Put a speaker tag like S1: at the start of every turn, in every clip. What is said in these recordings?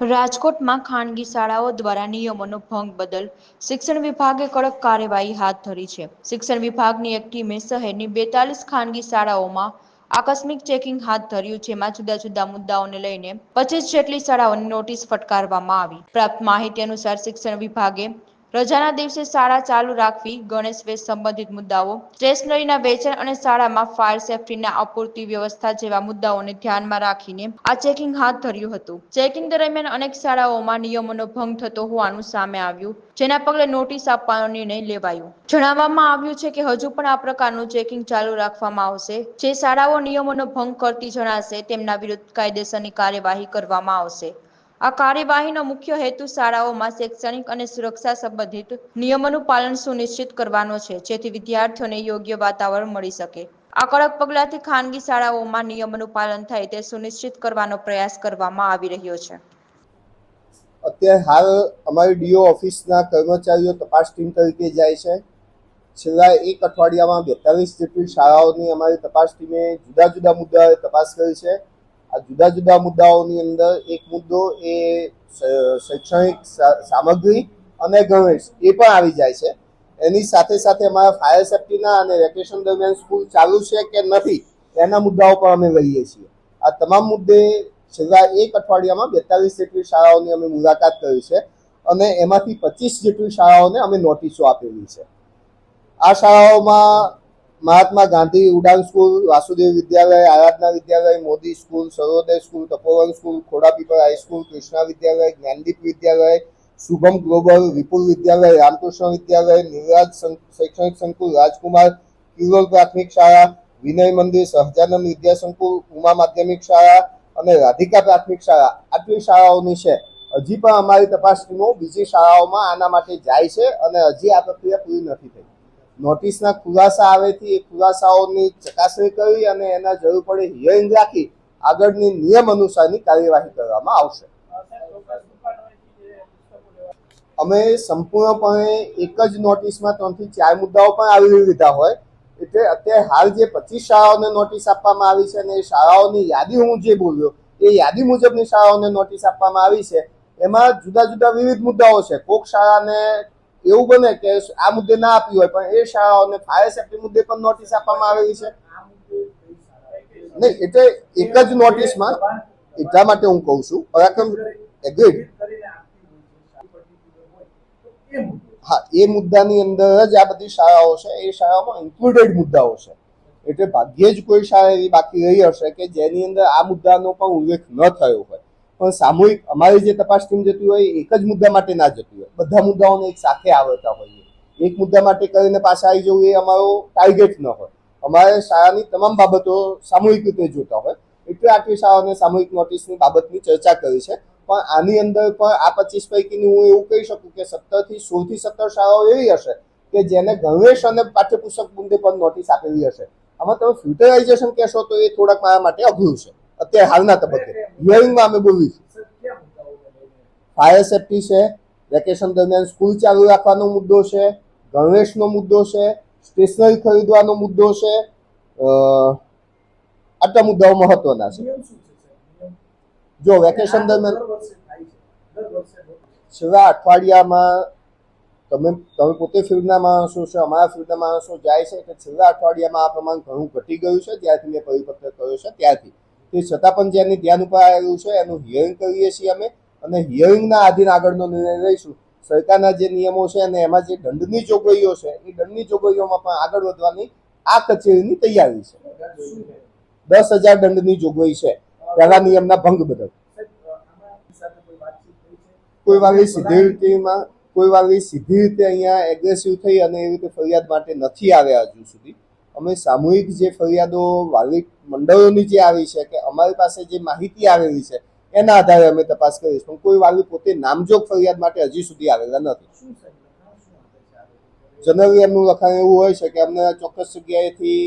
S1: રાજકોટમાં ખાનગી શાળાઓ દ્વારા નિયમોનો ભંગ બદલ શિક્ષણ વિભાગે કડક કાર્યવાહી હાથ ધરી છે. શિક્ષણ વિભાગની એક ટીમે શહેરની બેતાલીસ ખાનગી શાળાઓમાં આકસ્મિક ચેકિંગ હાથ ધર્યું, જેમાં જુદા જુદા મુદ્દાઓને લઈને પચીસ જેટલી શાળાઓની નોટિસ ફટકારવામાં આવી. પ્રાપ્ત માહિતી અનુસાર શિક્ષણ વિભાગે રજાના દિવસે શાળા ચાલુ રાખવી ગણેશ વેશ સંબંધિત મુદ્દાઓ સ્ટેશનરીના વેચાણ અને શાળામાં ફાયર સેફટીના અપૂરતી વ્યવસ્થા જેવા મુદ્દાઓને ધ્યાનમાં રાખીને આ ચેકિંગ હાથ ધર્યું હતું. ચેકિંગ દરમિયાન અનેક શાળાઓમાં નિયમોનો ભંગ થતો હોવાનું સામે આવ્યું, જેના પગલે નોટિસ આપવાનો નિર્ણય લેવાયો. જણાવવામાં આવ્યું છે કે હજુ પણ આ પ્રકારનું ચેકિંગ ચાલુ રાખવામાં આવશે. જે શાળાઓ નિયમોનો ભંગ કરતી જણાશે, તેમના વિરુદ્ધ કાયદેસરની કાર્યવાહી કરવામાં આવશે. આ કાર્યવાહીનો મુખ્ય હેતુ શાળાઓમાં શૈક્ષણિક અને સુરક્ષા સંબંધિત નિયમોનું પાલન સુનિશ્ચિત કરવાનો છે, જેથી વિદ્યાર્થીઓને યોગ્ય વાતાવરણ મળી શકે. આ કડક પગલાથી ખાનગી શાળાઓમાં નિયમોનું પાલન થાય તે સુનિશ્ચિત કરવાનો પ્રયાસ કરવામાં આવી રહ્યો છે.
S2: અત્યારે હાલ અમારી ડીઓ ઓફિસના કર્મચારીઓ તપાસ ટીમ તરીકે જાય છે. છેલ્લા એક અઠવાડિયામાં બેતાલીસ જેટલી શાળાઓની અમારી તપાસ ટીમે જુદા જુદા મુદ્દાઓએ તપાસ કરી છે. આ જુદા જુદા મુદ્દાઓની અંદર એક મુદ્દો એ શૈક્ષણિક સામગ્રી અને ગણવેશ એ પણ આવી જાય છે. એની સાથે સાથે અમારા ફાયર સેફ્ટીના અને વેકેશન દરમિયાન સ્કૂલ ચાલુ છે કે નથી, એના મુદ્દાઓ પણ અમે લઈએ છીએ. આ તમામ મુદ્દે છેલ્લા એક અઠવાડિયામાં બેતાલીસ જેટલી શાળાઓની અમે મુલાકાત કરી છે અને એમાંથી પચીસ જેટલી શાળાઓને અમે નોટિસો આપેલી છે. આ શાળાઓમાં Mahatma Gandhi Udan school, Vasudev Vidyalaya, Aradhana Vidyalaya, Modi school, Sarvoday school, Tapovan school Khodapipar high school Krishna Vidyalaya, Gyandeep Vidyalaya, Shubham global, Vipul Vidyalaya, Ramkrishna Vidyalaya Nivraj Shaikshanik Sankul, Rajkumar કિરોલ પ્રાથમિક શાળા, વિનય મંદિર, સહજાનંદ વિદ્યા સંકુલ, ઉમા માધ્યમિક શાળા અને રાધિકા પ્રાથમિક શાળા. આટલી શાળાઓની છે. હજી પણ અમારી તપાસ ટીમો બીજી શાળાઓમાં આના માટે જાય છે અને હજી આ પ્રક્રિયા પૂરી નથી થઈ. નોટિસના ખુલાસા આવેથી એ ખુલાસાઓની ચકાસણી કરી અને એના જરૂર પડે હિયરિંગ રાખી આગળની નિયમ અનુસારની કાર્યવાહી કરવામાં આવશે. અમે સંપૂર્ણપણે એક જ નોટિસમાં ત્રણથી ચાર મુદ્દાઓ પણ આવી લીધા હોય. એટલે અત્યારે હાલ જે પચીસ શાળાઓને નોટિસ આપવામાં આવી છે અને એ શાળાઓની યાદી હું જે બોલ્યો, એ યાદી મુજબની શાળાઓને નોટિસ આપવામાં આવી છે. એમાં જુદા જુદા વિવિધ મુદ્દાઓ છે. કોક શાળાને એવું બને કે આ મુદ્દે ના આપી હોય, પણ એ શાળાઓને ફાયર સેફ્ટી મુદ્દે પણ નોટિસ આપવામાં આવેલી છે. નહીં એટલે એક જ નોટિસમાં એટલા માટે હું કહું છું. પરાક્રમ એગ્રીડ હા, એ મુદ્દાની અંદર જ આ બધી શાળાઓ છે, એ શાળાઓમાં ઇન્ક્લુડેડ મુદ્દાઓ છે. એટલે ભાગ્યે જ કોઈ શાળા એવી બાકી રહી હશે કે જેની અંદર આ મુદ્દાનો પણ ઉલ્લેખ ન થયો હોય. પણ સામૂહિક અમારી જે તપાસ ટીમ જતી હોય, એક જ મુદ્દા માટે ના જતી હોય. બધા મુદ્દાઓને એક સાથે આવતા હોઈએ. એક મુદ્દા માટે કરીને પાછા આવી જવું એ અમારો ટાર્ગેટ ન હોય. અમારે શાળાની તમામ બાબતો સામૂહિક રીતે જોતા હોય. એટલે આટલી શાળાઓને સામૂહિક નોટિસની બાબતની ચર્ચા કરી છે. પણ આની અંદર પણ આ પચીસ પૈકીની હું એવું કહી શકું કે સત્તરથી સોળથી સત્તર શાળાઓ એવી હશે કે જેને ગણવેશ અને પાઠ્યપુસ્તક મુદ્દે પણ નોટિસ આપેલી હશે. આમાં તમે ફ્યુટરાઇઝેશન કહેશો તો એ થોડાક મારા માટે અઘરું છે. અત્યારે હાલના તબક્કે. હિયરિંગમાં અમે બોલવી ફાયર સેફટી છે વેકેશન દરમિયાન સ્કૂલ ચાલુ રાખવાનો મુદ્દો છે ગણવેશનો મુદ્દો છે સ્ટેશનરી ખરીદવાનો મુદ્દો છે આટલા મુદ્દાઓ મહત્વના છે. જો વેકેશન દરમિયાન છેલ્લા અઠવાડિયામાં તમે તમે પોતે ફિલ્ડના માણસો છો, અમારા ફિલ્ડના માણસો જાય છે કે છેલ્લા અઠવાડિયામાં આ પ્રમાણ ઘણું ઘટી ગયું છે ત્યારથી મેં પરિપત્ર કર્યો છે, ત્યારથી. તે છતાં પણ જેની ધ્યાન ઉપર આવેલું છે, એનું હિયરિંગ કરીએ છીએ અમે અને હિયરિંગના આધીન આગળનો નિર્ણય લઈશું. સરકારના જે નિયમો છે અને એમાં જે દંડની જોગવાઈઓ છે, એ દંડની જોગવાઈઓમાં પણ આગળ વધવાની આ કચેરીની તૈયારી છે. દસ હજાર દંડની જોગવાઈ છે. પહેલા નિયમના ભંગ બદલ. કોઈ વાગે સીધી રીતેમાં, કોઈ વાગે સીધી રીતે અહીંયા એગ્રેસિવ થઈ અને એવી રીતે ફરિયાદ માટે નથી આવ્યા હજુ સુધી. અમે સામૂહિક જે ફરિયાદો વાલી મંડળોની જે આવી છે કે અમારી પાસે જે માહિતી આવેલી છે એના આધારે અમે તપાસ કરીશું પણ કોઈ વાલી પોતે નામજોગ ફરિયાદ માટે હજી સુધી આવેલા નથી. જનરલી એમનું લખાણ એવું હોય છે કે અમને ચોક્કસ જગ્યાએથી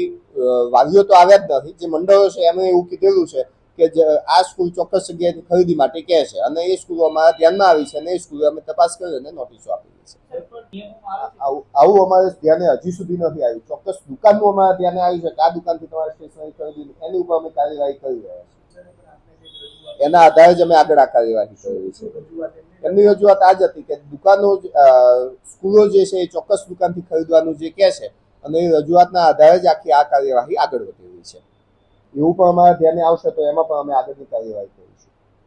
S2: વાલીઓ તો આવ્યા જ નથી. જે મંડળો છે એમણે એવું કીધેલું છે કે આ સ્કૂલ ચોક્કસ જગ્યાએથી ખરીદી માટે કહે છે. અને એ સ્કૂલો અમારા ધ્યાનમાં આવી છે અને એ સ્કૂલે અમે તપાસ કરી અને નોટિસો આપેલી છે. આવું અમારે ધ્યાને હજી સુધી નથી આવ્યું. ચોક્કસ દુકાનનું અમારા ધ્યાને આવ્યું છે કે આ દુકાનથી તમારે સ્ટેશનરી ખરીદી એની ઉપર અમે કાર્યવાહી કરી રહ્યા છીએ. એના આધારે જ અમે આગળ આ કાર્યવાહી કરી છે એમની રજૂઆત આ જ હતી કે દુકાનો સ્કૂલો જે છે એ ચોક્કસ દુકાનથી ખરીદવાનું જે કહે છે અને એ રજૂઆતના આધારે જ આખી આ કાર્યવાહી આગળ વધી રહી છે. એવું પણ અમારા ધ્યાને આવશે તો એમાં પણ અમે આગળની કાર્યવાહી કરીશું.